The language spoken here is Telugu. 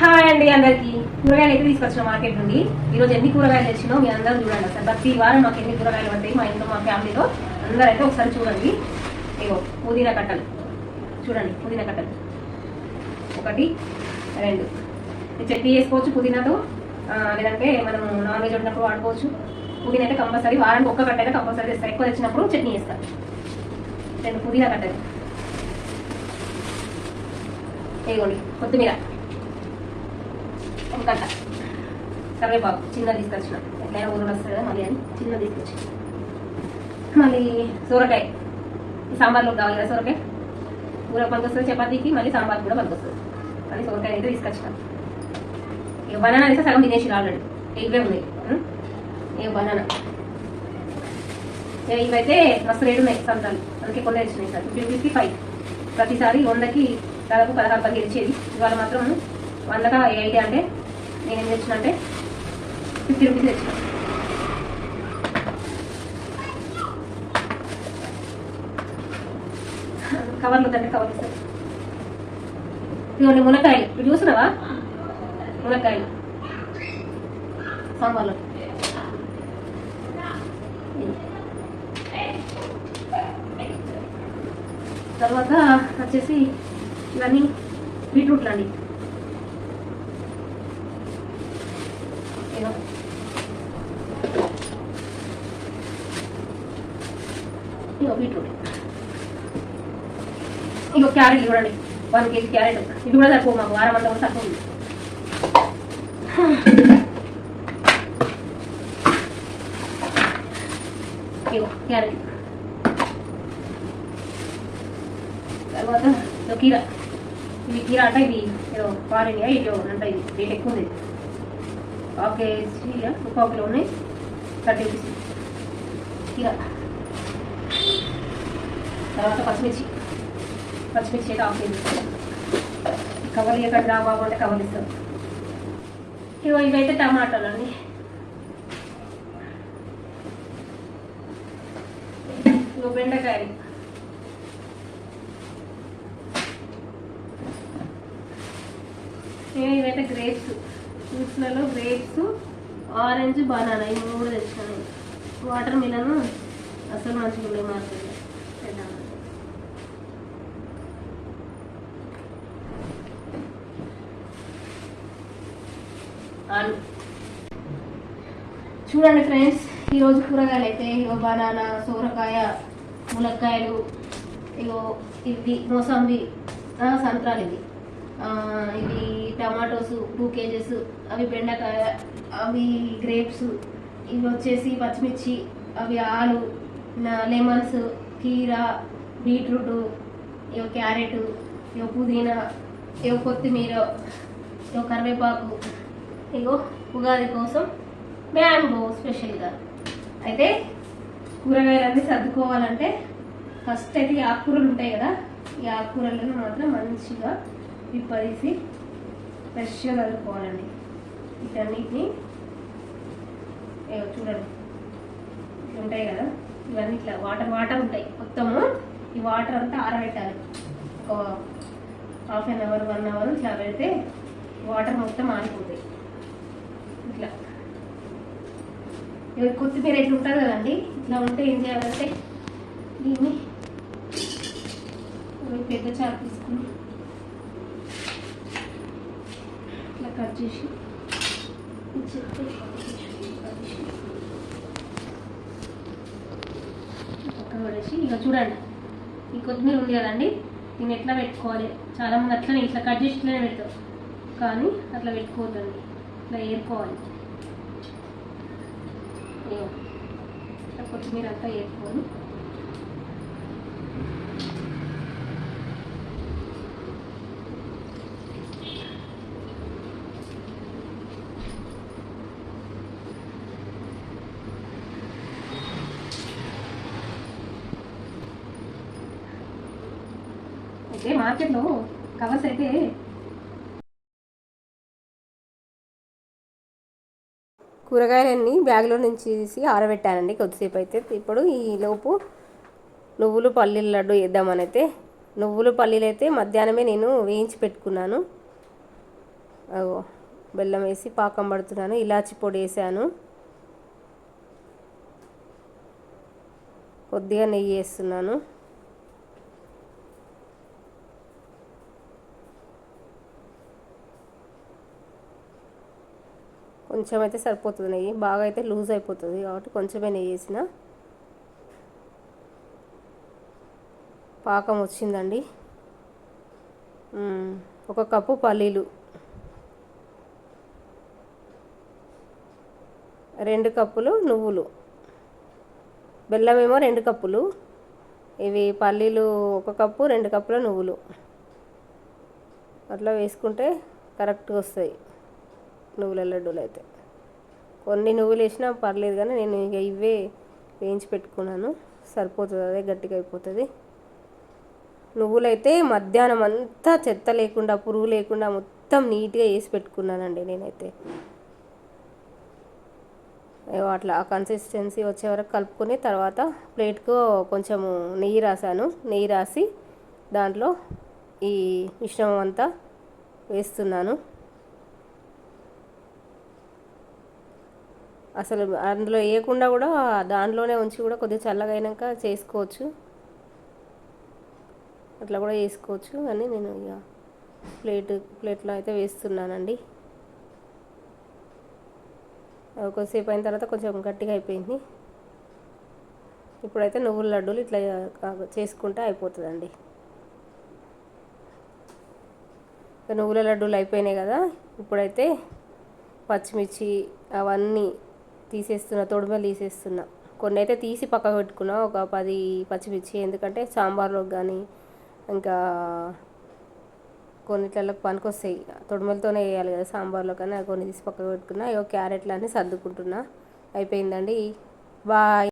హాయ్ అండి అందరికి. కూరగాయలు అయితే తీసుకొచ్చిన మార్కెట్ నుండి. ఈరోజు ఎన్ని కూరగాయలు తెచ్చినో మీ అందరూ చూడండి అసలు. ప్రతి వారం మాకు ఎన్ని కూరగాయలు పడతాయి మా ఇంట్లో మా ఫ్యామిలీలో. అందరూ అయితే ఒకసారి చూడండి. ఇగో పుదీనా కట్టలు. చూడండి పుదీనా కట్టలు. ఒకటి రెండు. చట్నీ చేసుకోవచ్చు పుదీనాతో. లేదంటే మనం నాన్ వెజ్ ఉన్నప్పుడు వాడుకోవచ్చు. పుదీనా అయితే కంపల్సరీ వారానికి ఒక్క కట్ట అయితే కంపల్సరీ చేస్తారు ఎక్కువ తెచ్చినప్పుడు చట్నీ చేస్తారు రెండు పుదీనా కట్టలు. ఇదిగోండి కొత్తిమీర. ఒక సరే కరివేపాకు చిన్న తీసుకొచ్చిన. ఎట్లయినా ఊరొస్తుంది కదా మళ్ళీ అని చిన్న తీసుకొచ్చి మళ్ళీ సూరకాయ. సాంబార్లో కావాలి కదా సూరకాయ? కూర పనికొస్తుంది చపాతీకి మళ్ళీ సాంబార్ కూడా పనికొస్తుంది. మళ్ళీ సూరకాయ అయితే తీసుకొచ్చిన. ఇక బనానా అయితే సగం తినేసి ఆల్రెడీ. ఇవే ఉన్నాయి. ఇక బనానా. ఇవైతే మస్తు రేటు ఉన్నాయి సంతాలు. అందుకే కొన్ని తెచ్చినాయి సార్ ఫిఫ్టీ ఫిఫ్టీ ఫైవ్ ప్రతిసారి వందకి దాదాపు పదహారు పది ఇచ్చేది ఇవాళ మాత్రం వందక ఎయిటీ అంటే నేనేం ఏం తెచ్చిన అంటే ఫిఫ్టీ రూపీస్ తెచ్చిన. కవర్లు తండ్రి కవర్లు సార్ ఇవన్నీ మునక్కాయలు. ఇప్పుడు చూసినావా? మునక్కాయలు. సాంబార్లో. తర్వాత వచ్చేసి ఇవన్నీ బీట్రూట్లు అండి ఇగో. ఇగో బీట్రూట్ ఇగో క్యారెట్ చూడండి వన్ కేజీ క్యారెట్ ఇది కూడా తక్కువ మాకు వారం అంతా కూడా తక్కువ ఉంది ఇగో క్యారెట్ తర్వాత ఇదో కీర ఇవి కీర అంటే ఇవి ఏదో ఫారెన్ ఇటు అంటే ఇది రేట్ ఎక్కువ ఉంది హాఫ్ కేజీ ఒక కిలో ఉన్నాయి థర్టీ రూపీస్ కీర తర్వాత పచ్చిమిర్చి. పచ్చిమిర్చి అయితే ఆఫ్ కేజీ. కవర్లు ఎక్కడ రా బాబు అంటే కవర్లు ఇస్తాం. ఇగో ఇవైతే టమాటాలు అండి ఇగో బెండకాయలు. ఇగో ఇవైతే గ్రేప్స్. ఫ్రూట్స్లలో గ్రేప్స్ ఆరెంజ్ బనానా ఈ మూడు తెచ్చాను. వాటర్ మిలన్ అసలు మంచిగా ఉన్నాయి మార్కెట్లో ఆలు చూడండి ఫ్రెండ్స్ ఈరోజు కూరగాయలు అయితే ఇగో బనానా సోరకాయ ములక్కాయలు ఇగో ఇవి మోసంబి సంత్రాలు ఇది ఇవి టమాటోస్ టూ కేజెస్ అవి బెండకాయ అవి గ్రేప్స్ ఇవి వచ్చేసి పచ్చిమిర్చి అవి ఆలు లెమన్స్ కీర బీట్రూట్ ఇగో క్యారెట్ ఇగో పుదీనా ఇగో కొత్తిమీర ఇగో కరివేపాకు. ఇగో ఉగాది కోసం మ్యాంగో స్పెషల్గా. అయితే కూరగాయలన్నీ సర్దుకోవాలంటే ఫస్ట్ అయితే ఈ ఆకుకూరలు ఉంటాయి కదా ఈ ఆకుకూరలను మాత్రం మంచిగా విప్పదీసి ఫ్రెష్గా చదువుకోవాలండి వీటన్నిటిని చూడండి ఇట్లా ఉంటాయి కదా ఇవన్నీ ఇట్లా వాటర్ వాటర్ ఉంటాయి. మొత్తము ఈ వాటర్ అంతా ఆరబెట్టాలి. ఒక half an hour one hour ఇట్లా పెడితే వాటర్ మొత్తం ఆరిపోతాయి ఇట్లా ఇవి కొత్తిమీర ఇట్లా ఉంటుంది కదండి? ఇట్లా ఉంటే ఏం చేయాలంటే దీన్ని పెద్ద చారు తీసుకుని ఇట్లా కట్ చేసి పక్కన పడేసి ఇక చూడండి ఈ కొత్తిమీర ఉంది కదండి? దీన్ని ఎట్లా పెట్టుకోవాలి? చాలా మంది అట్లనే ఇట్లా కట్ చేసి ఇట్లనే పెడతారు. కానీ అట్లా పెట్టుకోవద్దండి. ఇట్లా ఏరుకోవాలి. ఇగో. కొత్తిమీర అంతా వేసుకొని అయితే మార్కెట్లో కవర్స్ అయితే కూరగాయలన్నీ బ్యాగ్లో నుంచి తీసి ఆరబెట్టానండి కొద్దిసేపు అయితే. ఇప్పుడు ఈలోపు నువ్వులు పల్లీల లడ్డు వేద్దామని అయితే. నువ్వులు పల్లీలు అయితే మధ్యాహ్నమే నేను వేయించి పెట్టుకున్నాను. అగో బెల్లం వేసి పాకం పడుతున్నాను ఇలాచి పొడి వేసాను. కొద్దిగా నెయ్యి వేస్తున్నాను. కొంచెం అయితే సరిపోతుంది నెయ్యి. బాగా అయితే లూజ్ అయిపోతుంది కాబట్టి కొంచెమే నెయ్యి వేసిన. పాకం వచ్చిందండి. ఒక కప్పు పల్లీలు. రెండు కప్పులు నువ్వులు. బెల్లమేమో రెండు కప్పులు. ఇవి పల్లీలు ఒక కప్పు రెండు కప్పుల నువ్వులు. అట్లా వేసుకుంటే కరెక్ట్గా వస్తాయి. నువ్వుల లడ్డూలు అయితే. కొన్ని నువ్వులు వేసినా పర్లేదు కానీ నేను ఇక ఇవే వేయించి పెట్టుకున్నాను. సరిపోతుంది అదే గట్టిగా అయిపోతుంది. నువ్వులైతే మధ్యాహ్నం అంతా చెత్త లేకుండా పురుగు లేకుండా మొత్తం నీట్గా వేసి పెట్టుకున్నానండి నేనైతే. అట్లా ఆ కన్సిస్టెన్సీ వచ్చే వరకు కలుపుకొని తర్వాత ప్లేట్కు కొంచెము నెయ్యి రాసాను. నెయ్యి రాసి దాంట్లో ఈ మిశ్రమం అంతా వేస్తున్నాను. అసలు అందులో వేయకుండా కూడా దాంట్లోనే ఉంచి కూడా కొద్దిగా చల్లగా అయినాక చేసుకోవచ్చు. అట్లా కూడా చేసుకోవచ్చు అని నేను ఇక ప్లేట్ ప్లేట్లో అయితే వేస్తున్నానండి. కొద్దిసేపు అయిన తర్వాత కొంచెం గట్టిగా అయిపోయింది. ఇప్పుడైతే నువ్వుల లడ్డూలు ఇట్లా చేసుకుంటే అయిపోతుందండి. నువ్వుల లడ్డూలు అయిపోయినాయి కదా ఇప్పుడైతే పచ్చిమిర్చి అవన్నీ తీసేస్తున్నా తొడిమలు తీసేస్తున్నా. కొన్ని అయితే తీసి పక్కకు పెట్టుకున్నా ఒక పది పచ్చిమిర్చి. ఎందుకంటే సాంబార్లోకి కానీ ఇంకా కొన్నిట్లలో పనికొస్తాయి. తొడిమలతోనే వేయాలి కదా సాంబార్లో కానీ కొన్ని తీసి పక్కకు పెట్టుకున్నా. ఇగో క్యారెట్లు సర్దుకుంటున్నా. అయిపోయిందండి. బాయ్.